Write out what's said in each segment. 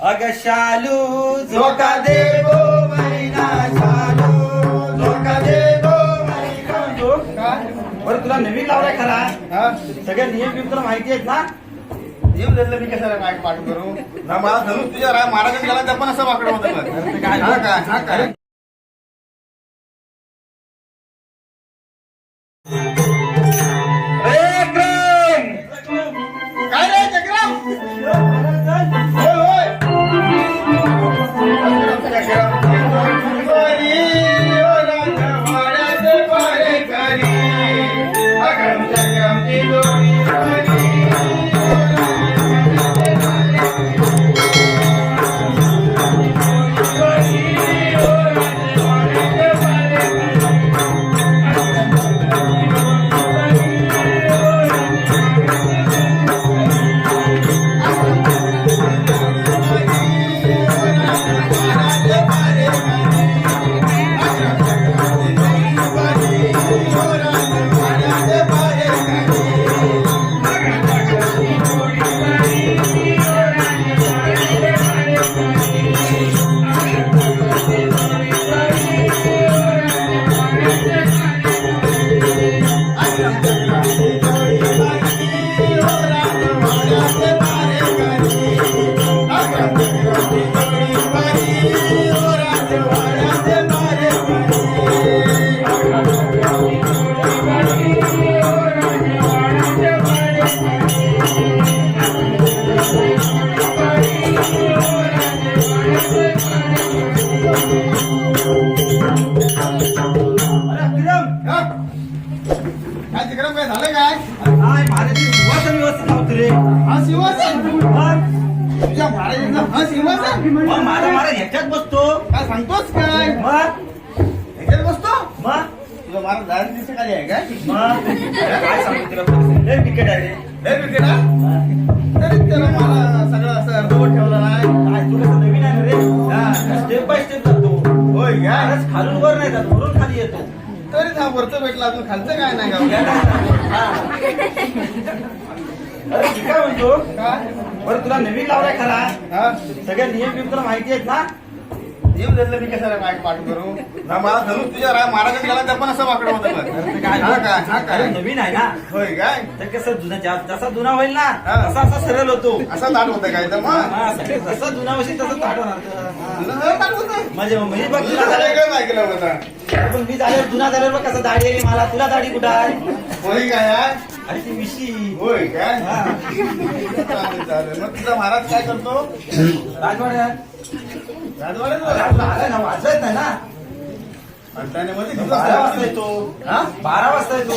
अग शालू झोका दे गो मैना शालू झोका दे गो मैना जो बरं तुला नवीन लावलाय खरा. हा? सगळे नियम बिम तुला माहिती आहेत ना? येऊन दिलं मी कशाला काय पाठ करू? ना मला धरून तुझ्या महाराजांनी गेला त्या पण असं वाकडं होतं काय? काय? दिवसाखाली आहे काय मग काय सांगू तुला लय विकेट आहे. रे लय विकेट? तरी त्याला मला सगळं असं अर्धवट ठेवलं नाही. काय तुला तर नवीन आहे ना रे. स्टेप बाय स्टेप जातो. होय काय महाराज खालून वर नाही जात वरून खाली येतो. तरी हा वरचं भेटला अजून खालचं काय नाही? हा. अरे मी काय म्हणतो? बरं तुला नवीन लावलाय खरा. हा. सगळे नियम बिम तुला माहिती आहेत ना? येऊन दिलं मी कशाला काय पाठ करू? ना मला धरून तुझ्या राय महाराजांनी गेला त्या पण असं वाकडं होतं काय? हा काय अरे नवीन आहे ना. होय काय? तर कसं जुना जसा जुना होईल ना हा. तसा असा सरळ होतो. असं ताट होतं काय तर मग? हा, जसा जुना होशील तसं ताट होणार. तुला सगळं ताट होतं. म्हणजे मी बघ तुझं तर झाल्यावर वेगळंच ऐकलं होतं? पण मी झाल्यावर जुना झाल्यावर बघ कसं दाढी आली मला. तुला दाढी कुठं आहे? होय काय हा? अरे ती विशी होय काय? हा. चालेल चालेल. मग तुझा महाराज काय करतो? राजवाड्यात ना वाजत नाही ना बारा वाजता येतो हा बारा वाजता येतो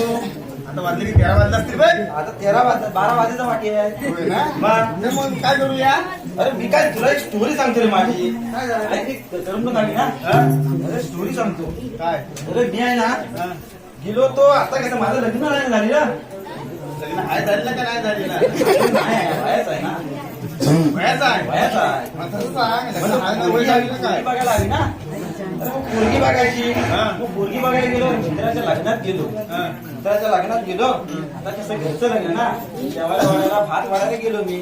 आता वाजले तेरा वाजला असतील बघ आता तेरा वाजता बारा वाजेचा वाटी आहे होय ना मग? तर मग काय करूया अरे मी काय तुला एक स्टोरी सांगतो रे माझी काय झालं? अरे ती करमणूक आली ना हा? अरे स्टोरी सांगतो काय अरे मी आहे ना हा? गेलो तो आता कसं माझं लग्न नाही झाली ना लग्न हाय झालेलं का नाही झालेलं नाही, वयाचं आहे ना वयाचं आहे आहे मग तसं सांग पोरगी काय बघायला ना मग पोरगी बघायची हा. मग पोरगी बघायला गेलो मित्राच्या लग्नात गेलो हा. मित्राच्या लग्नात गेलो आता कसं घरचं लग्न ना जेवायला वाढायला भात वाढायला गेलो मी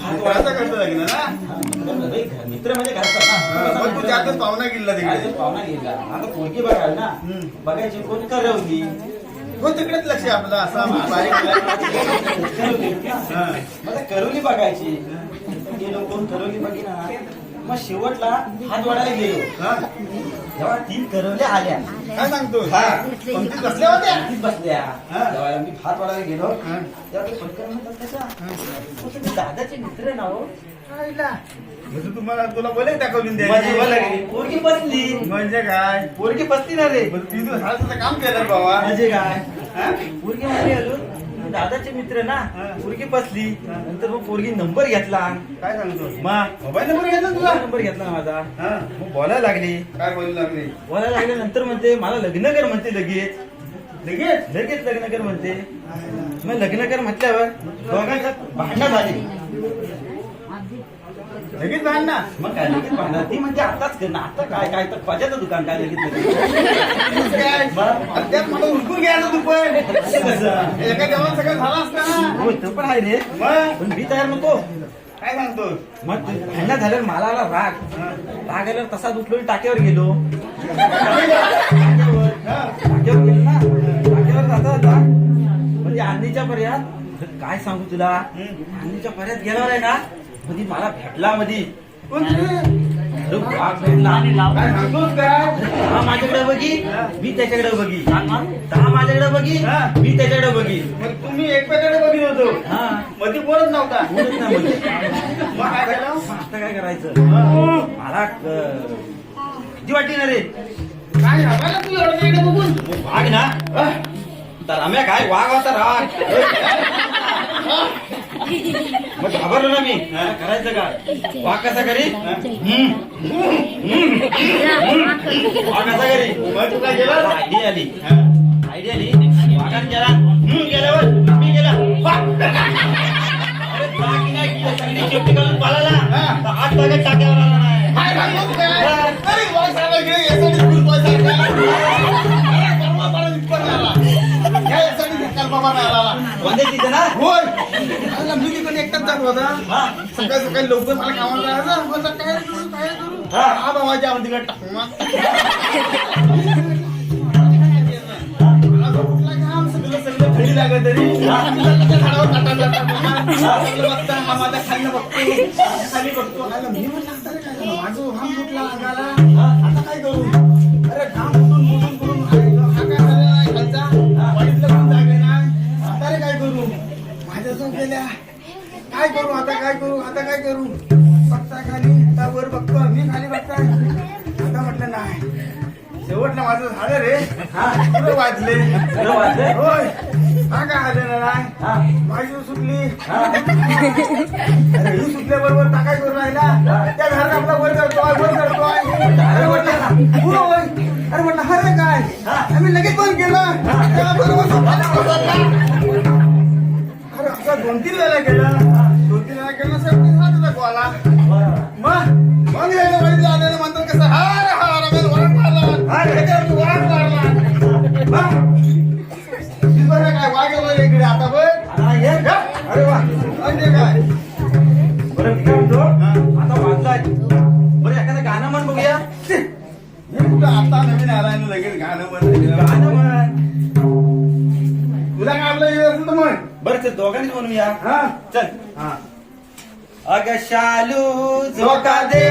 भात कोणाचं वाढायला लग्न ना मित्र म्हणजे घरचा ना मग तू त्यातच पाहुणा गेला तिकडे पाहुणा गेला आता पोरगी बघायला ना हम्म. बघायची कोण करवली हो तिकडेच लक्ष आहे आपलं असं बारीक हा. मला करवली बघायची. गेलो कोण करवली बघिना मग शेवटला हात वाढायला गेलो. हा? जेव्हा तीन करवल्या आल्या. काय सांगतो हा. पंक्तीत बसल्या होत्या? बसल्या. हा. जेव्हा मी हात वाढायला गेलो. तेव्हा ते पटकन म्हणतात कशा "अहो, तुम्ही दादाचे मित्र ना हो. म्हणजे तुम्हाला तुला बोले दाखवून म्हणजे द्यायची पोरगी बसली. म्हणजे काय? पोरगी बसली ना रे. झालं तुझं काम केलं बाबा. म्हणजे काय? हा? पोरगी म्हणजे अजून दादाचे मित्र ना. पोरगी बसली. नंतर मग पोरगी नंबर घेतला. काय सांगतो? मोबाईल नंबर घेतला तुझा? नंबर घेतला ना माझा. हा. मग बोलायला लागली. काय बोलू लागले? बोलायला लागल्यानंतर म्हणते मला लग्न कर म्हणते लगेच. लगेच? लगेच लग्न कर म्हणते. मग लग्न कर म्हटल्यावर दोघांच्यात भांडणं झाली. लगेच भांड ना. मग काय लगेच भांडणं ती म्हणजे आताच कर ना. आता काय काय तर पाजाचं दुकान काय लगेच लगेच? अद्याप मला उरकून घ्यायचं तू पण? एका जेवण सगळं झालं असतं ना. हो तो पण आहे रे. पण मी तयार नको काय सांगतो? मग भांडण झाल्यावर मला आला राग. राग आल्यावर तसाच उठलो आणि टाक्यावर गेलो. टाक्यावर? गेलो ना. टाक्यावर जाता जाता म्हणजे आंधीच्या पर्यात काय सांगू तुला? आंधीच्या पर्यात गेल्यावर आहे ना मध्ये मला भेटला मध्ये हा माझ्याकडे बघी मी त्याच्याकडे बघी. दहा माझ्याकडे बघी मी त्याच्याकडे बघी. मग तुम्ही एकमेकाकडे बघित होतो. हा. मध्ये बोलत नव्हता. बोलत नाही काय करायचं? मला भीती वाटली ना रे? काय तू बघून? वाघ ना. तर रम्या काय? वाघ होता राग. मग घाबरलो ना मी. करायचं का? वाघ कसा करी. वाघ कसा करी मग तू काय केलं? आयडिया आली. आयडिया आली. वाघाने गेला हम्म, गेल्यावर मी गेला. वाघ. घालून पळाला. हात बागेत टाक्यावर एकटाच जात होता. सकाळी सकाळी लवकर मला कामाला जायचं. म्हणलं काय करू काय करू हा. बाबाच्या आवडीकडे टाकू मग? लागत तरी. झाडावर बघता, हा माझ्या खाली बघतो. खाली बघतो. मी म्हटलं आता काय झालं? माझं घाम फुटला अंगाला आता काय करू? अरे घाम फुटून फुटून फुटून हा काय झालेला आहे खालचा? वाडीतलं कोण जागे नाही आता रे काय करू? माझ्या झोप गेल्या. काय करू? आता काय करू? आता काय करू? बघता खाली आता वर बघतो मी खाली बघता? आता म्हटलं नाही. शेवटला माझं झालं रे. पुढे वाजले? होय. हा काय आलेला नाही? हा. माझी सुटली. अरे ही सुटल्याबरोबर टाकाय करून राहिला? त्या घरात आपला वर करतोय वर करतोय अरे म्हटलं अरे म्हटलं हा रे काय? आम्ही लगेच बंद केलं. बरोबर. अरे असं दोन तीन वेळा केलं मग मग हे वैद्य म्हणतात कसं वरण मारला वरण मारला बरं काय वागेल इकडे आता बघ अरे वा म्हणजे काय बरं मी काय म्हणतो आता वाजलाय बरं एखादं गाणं म्हण बघूया कुठं आता नवीन आलाय ना लगेच गाणं म्हण गाणं म्हण तुला काय आपलं येत असेल तर म्हण बरं ते दोघांनीच म्हणूया हा चल. हा. अग शालू झोका दे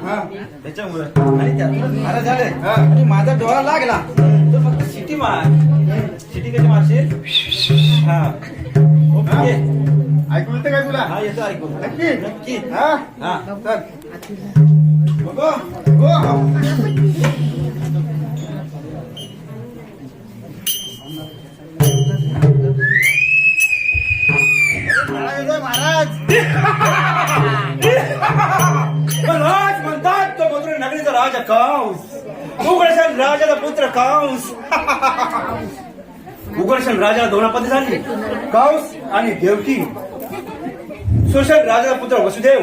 हा. त्याच्यामुळं. आणि त्यातून झाले हा. आणि माझा डोळा लागला. तर फक्त शिटी मार शिटी कशी मारशील? हा. ओके. ऐकू येतं काय तुला? हा येतो ऐकू. नक्की. नक्की. हा. हा. चल. बघो. हो महाराज महाराज. तो पुत्र नगरीचा राजा काऊस उघडशन राजाचा उघडशन राजाला दोन झाली काऊस आणि देवकी सुशन राजाचा पुत्र वसुदेव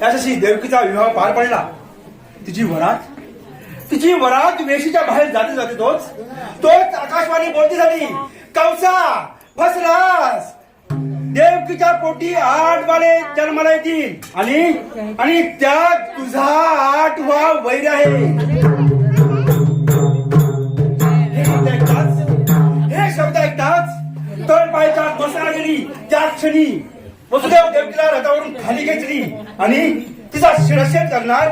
त्याच्याशी देवकीचा विवाह पार पडला तिची वरात तिची वरात वेशीच्या बाहेर जाते जाते तोच तोच आकाशवाणी बोलती झाली फसलास देवकीच्या पोटी आठ बाळे जन्माला येतील आणि आणि त्यात तुझा आठ वा वैर आहे. हे शब्द ऐकताच? तर शब्द पायच्या बसायला गेली त्याच क्षणी वसुदेव देवकीला रथावरून खाली घेतली. आणि तिचा शिरशेद करणार.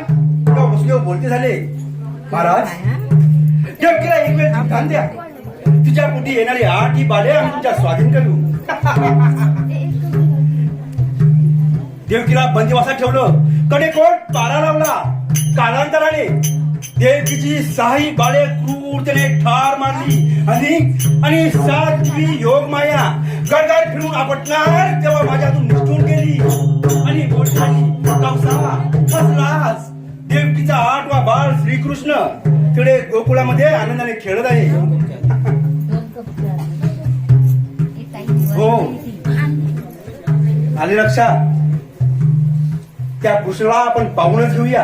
तेव्हा वसुदेव बोलते झाले महाराज देवकीला एक वेळ ध्यान द्या. तिच्या पोटी येणारी आठ ही बाले आम्ही तुमच्या स्वाधीन करू. देवकीला बंदिवासात ठेवलं. कडेकोट तारा लावला. कालांतराने देवकीची सहाही बाळे क्रूरतेने ठार मारली आणि आणि सातवी योग माया गडगड फिरून आपटणार तेव्हा माझ्यातून निष्ठून गेली. आणि कवसा फसलास देवकीचा आठवा बाळ श्रीकृष्ण. तिकडे गोकुळामध्ये आनंदाने खेळत आहे. हो. आले लक्षात? त्या कृष्णाला आपण पाहूनच घेऊया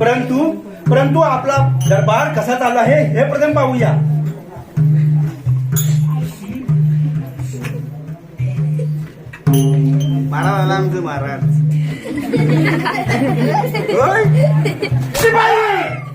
परंतु परंतु आपला दरबार कसा चालला आहे हे प्रथम पाहूया महाराज आला आमचं महाराज? शिपाई!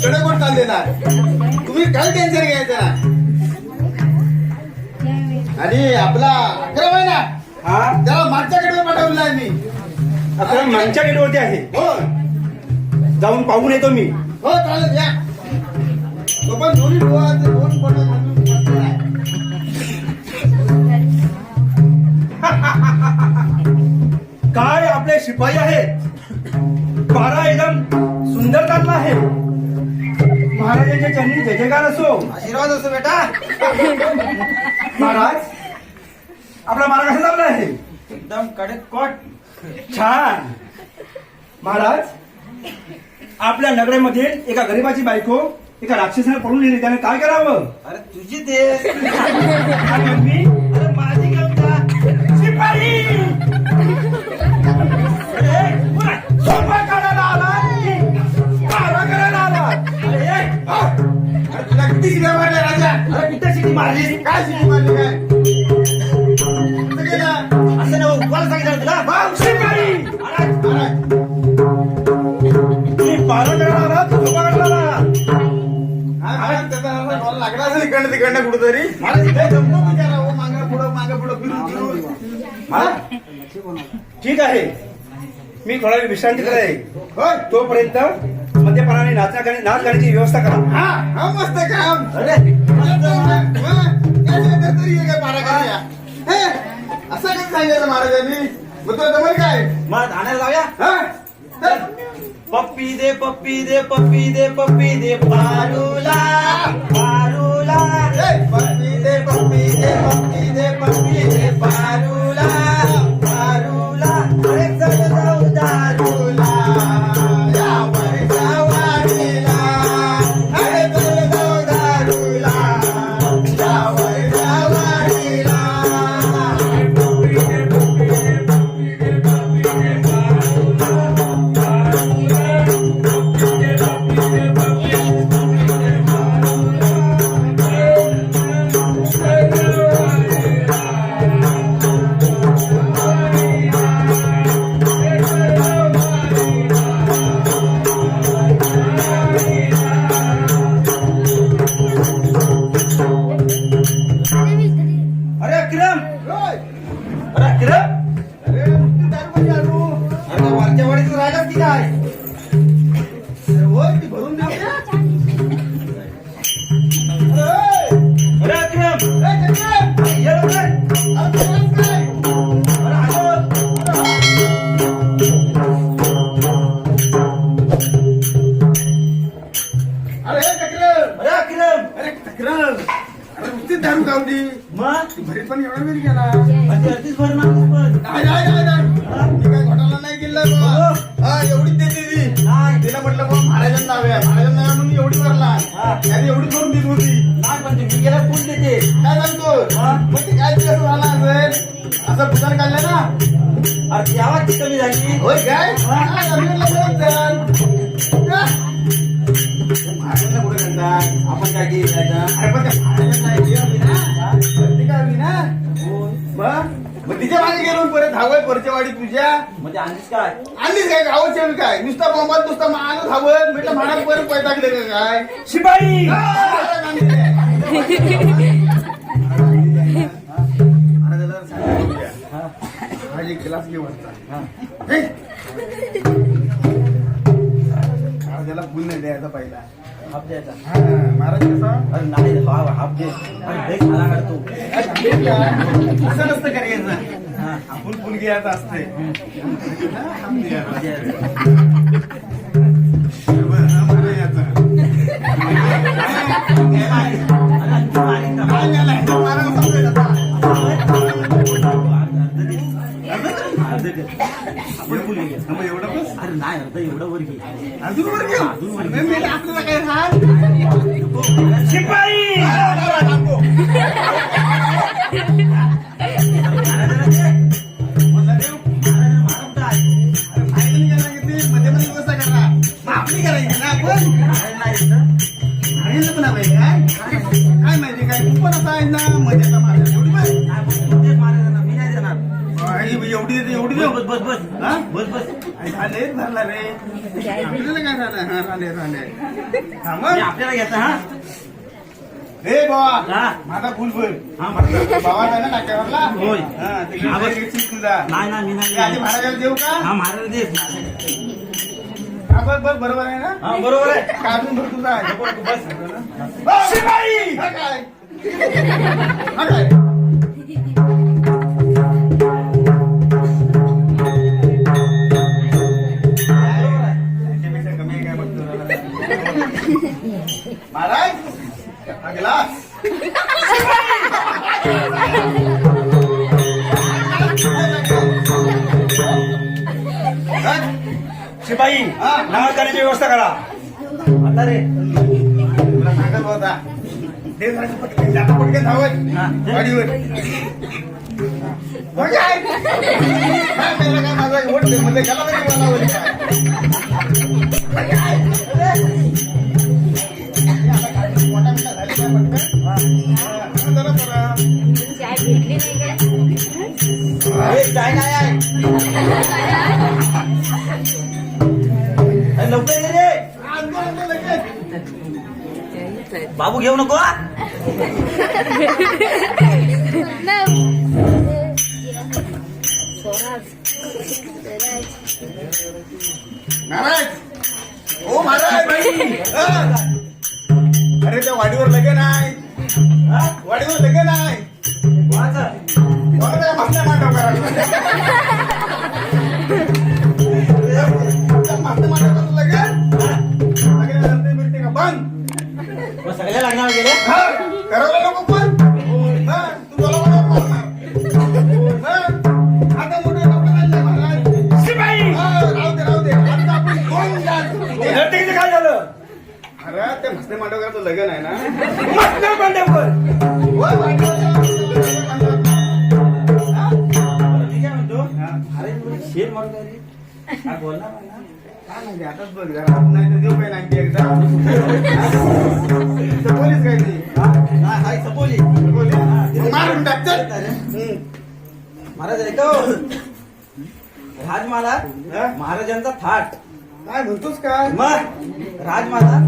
व्यवस्थित कडेकोट चाललेला आहे तुम्ही काही टेन्शन घ्यायचं ना? आणि आपला अकरा महिना हा? त्याला मागच्या कडे पाठवलेला आहे मी. आपल्या मागच्या गेटवरती आहे. हो. जाऊन पाहून येतो मी. हो चालेल या. तो पण दोन्ही दोन. काय आपले शिपाई आहेत? पारा एकदम सुंदर चालला आहे महाराजांच्या चरणी जय जयकार असो. आशीर्वाद असो बेटा. महाराज आपला मारा कसा चालला आहे? एकदम कडक कोट. छान. महाराज आपल्या नगरेमध्ये एका गरीबाची बायको एका राक्षसाने पडून गेली. त्याने काय करावं? अरे तुझी आणि मी अरे माझी कविता. शिपाई! अरे, अरे काय शिवी मारली काय? असं सांगितलं तुला भाऊ, तू लागला असेल इकडनं तिकडनं कुठंतरी. मला मागं पुढं मागं पुढं फिरून फिरून. हा? ठीक आहे. मी थोडा विश्रांती कराय होय तोपर्यंत मद्यपानाने नाचण्या गाणी- नाच गाण्याची व्यवस्था करा. हा हा मस्त काम. अरे तरी हे काय हे असं महाराजांनी? मग तुला जमल काय? मला हा? चल. पप्पी दे पप्पी दे पप्पी दे पप्पी दे पारूला. एवढी भरला त्याने एवढी करून दिली होती. नाही म्हणजे पण मी गेला कोण देते काय सांगतो? मग ते म्हणजे काय दिवस झाला असेल? असं पुजार काढलं ना? अरे यावाची कमी झाली? होय काय? आपण काय केलं अरे पण त्या तिच्यामागे गेलो परत धावत परच्या वाडी तुझ्या म्हणजे आणलीस काय आणलीच काय शेवी काय नुसता बॉम्बात नुसता माणूस धावत म्हटलं महाराज परत पैताकले का काय शिपाई महाराज आणले. महाराजाला सांगितलं उद्या. हा एक ग्लास घे वरचा. हे. महाराजाला फुल नाही द्यायचा पहिला हाफ द्यायचा हा, महाराज कसा अरे नाही हाफ हाफ दे अरे लय खाला काढतो असं नसतं करायचं आपण फुल घ्यायचं असते एवढं नाही अर्ध एवढं वर घे अजून वर घे. अजून वर घे. नाही, आपल्याला काय हाल शिपाई करायची ना आपण पण माहिती काय तू पण असा आहे ना मजेचा महाराज एवढी बाय मी नाही देणार आई, एवढी एवढी देऊ बस बस बस हा? बस बस रे. आपल्याला काय झालं? हा आपल्याला घ्यायचं हा? बाबा हा. माझा फुल फुल. हा म्हटलं. बाबा आहे ना नाट्यावरला होय. तिकडे बस. जायची सीट तुझा. नाही ना मी नाही ते आधी देणार. महाराजाला देऊ का? हा महाराज दे हा, बस बस बरोबर आहे ना? हा बरोबर आहे. का अजून भर तुझा. आहे बस. काय? काय महाराज ग्लास. शिपाई. नमस्कार करण्याची व्यवस्था करा. आता रे. तुला सांगत होता. ते झालं पटकन जाता पटकन धावत. गाडीवर. काय. काय माझा वोटमध्ये गेला तरी मला बाबू घेऊ नको हा? महाराज ओ महाराज. हा. अरे त्या वाडीवर लगे नाही. हा? वाडीवर लगे नाही. मागण्या मांडव मागण्या मांडव लग्नाला गेले हा करायला नको पण हा तू बोला बोला बोलणार. हा, आता मोठे लोक नाही महाराज शिपाई हा, राहू दे राहू दे आता आपण दोन जात. नर्तकीचं काय झालं अरे ते मस्ते मांडवकरांचं लग्न आहे ना मस्त पांडवकर होय, मांडवकरांचं लग्न आहे. हा? मी काय म्हणतो हा. अरे तुला शेर मारून काय रे? काय बोलणार मला? काय माहिती, आताच बघ जरा. नाही तर देऊ काय आणखी एकदा तर पोलीस काय ती हा? हाय, सपोली. पोलीस मारून टाक चल. हम्म. महाराज राजमाला? महाराजांचा थाट काय म्हणतोस काय मग राजमाला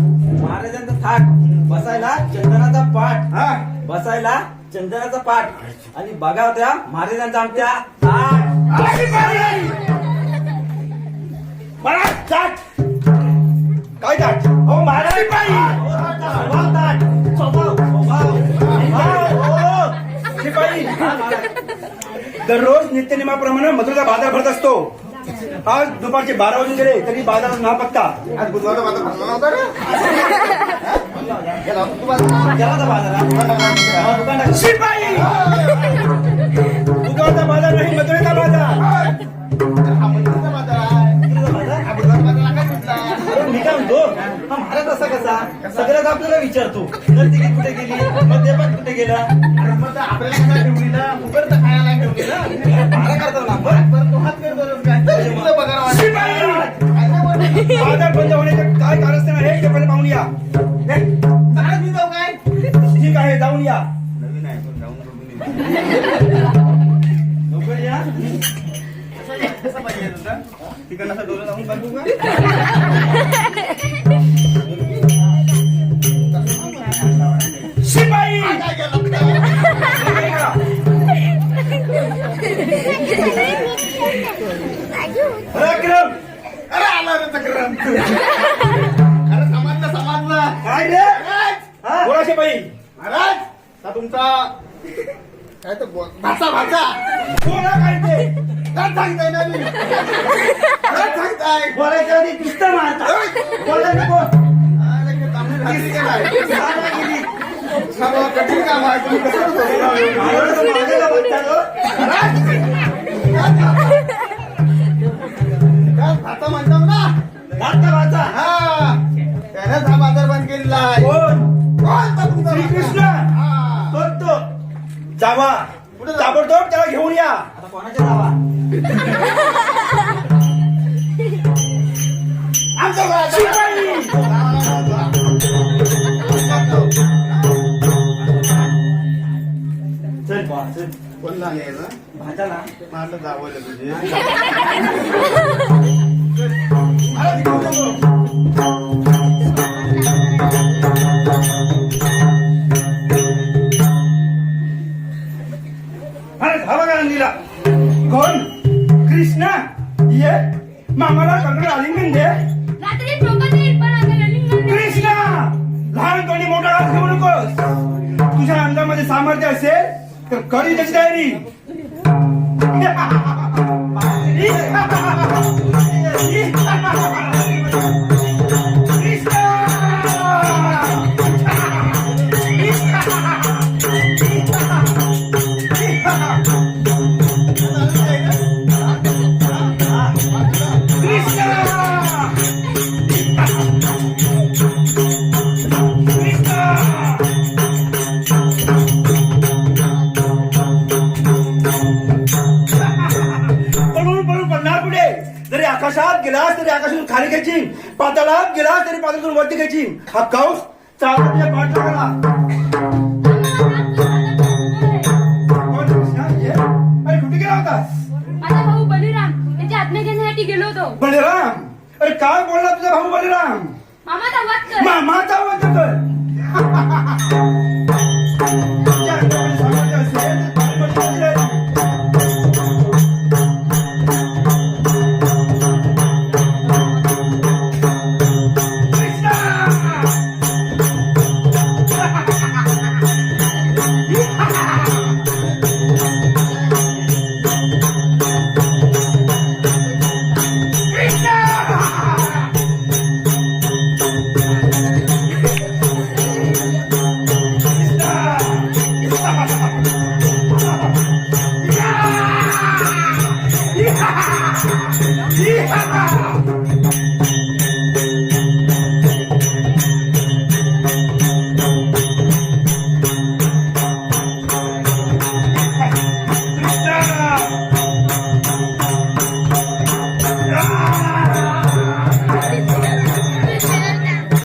महाराजांचा थाट बसायला चंदनाचा पाठ हा बसायला चंदनाचा पाठ आणि बघा त्या महाराजांचा आमच्या थाट मला ताट काय ताट हो महाराज स्वभाव ताट स्वभाव स्वभाव. स्वभाव, हो. शिपाई दररोज नित्यनियमाप्रमाणे मथुरेचा बाजार भरत असतो. आज दुपारचे बारा वाजून गेले तरी बाजारात ना पत्ता आज बुधवारचा माझा भरला नव्हता रे? गेला तू बाजार. होता बाजारात. शिपाई! दुकानचा बाजार नाही मजुरीचा बाजार. काय म्हणतो हा महाराज असा कसा? सगळ्यात आपल्याला विचारतो. कुठे गेली? मद्यपान कुठे गेला? अरे मग तर आपल्याला काय उगर तर खायला ठेवलीला. भाडा करतो ना आपण. बरं तू हात करतो काय? तुला पगार काय बंद होण्याचं काय आहे ते पहिले पाहून या. हे, चालत मी जाऊ काय? ठीक आहे जाऊन या. नवीन आहे पण जाऊन बघून ये. लवकर या. कसं पाहिजे तुझं तिकडनं असं डोलं लावून बघू का शिपाई काय केलं पराक्रम अरे आला रे तक्रार अरे समाजला समाजला काय रे महाराज बोला शिपाई महाराज हा तुमचा काय तर बोल- भाचा भाचा बोला काय सांगताय ना मी काय सांगताय? बोलायच्या आधी नुसतं मारता. बोला. नको अरे काय तांबडी भाकरी केलाय साला गेली. सर्व कठीण काम आहे तुम्ही कसं सोडवलं? महाराज तर मागायला बघतात हो. काय भाचा म्हणतो ना. भाता भाता. हा त्यानंच हा बाजार बंद केलेला आहे. कोण? कोण तो तुमचा श्रीकृष्ण. भाचा? हा. कोण तो? जावा? ताबडतोब त्याला घेऊन या. आता कोणाच्या जावा आमचा भाचा. शिपाई. चल बा चल. कोण झाले ना भाता ना. माझं जावं तुझे. तिकडे मामाला कंकड आलिंगन दे रात्री झोपत येईल पण आता रनिंग कृष्णा लहानपणी मोठा हात घेऊ नकोस. तुझ्या अंगामध्ये सामर्थ्य असेल तर कधी त्याची तयारी घ्यायची पाताळात गेलास तरी पाताळातून वरती घ्यायची हा कौस चालत पाठ लागला. गेला माझा भाऊ बलिराम. याची आज्ञा घेण्यासाठी गेलो होतो. बलिराम? अरे काय बोलला तुझा भाऊ बलिराम? कर. मामाचा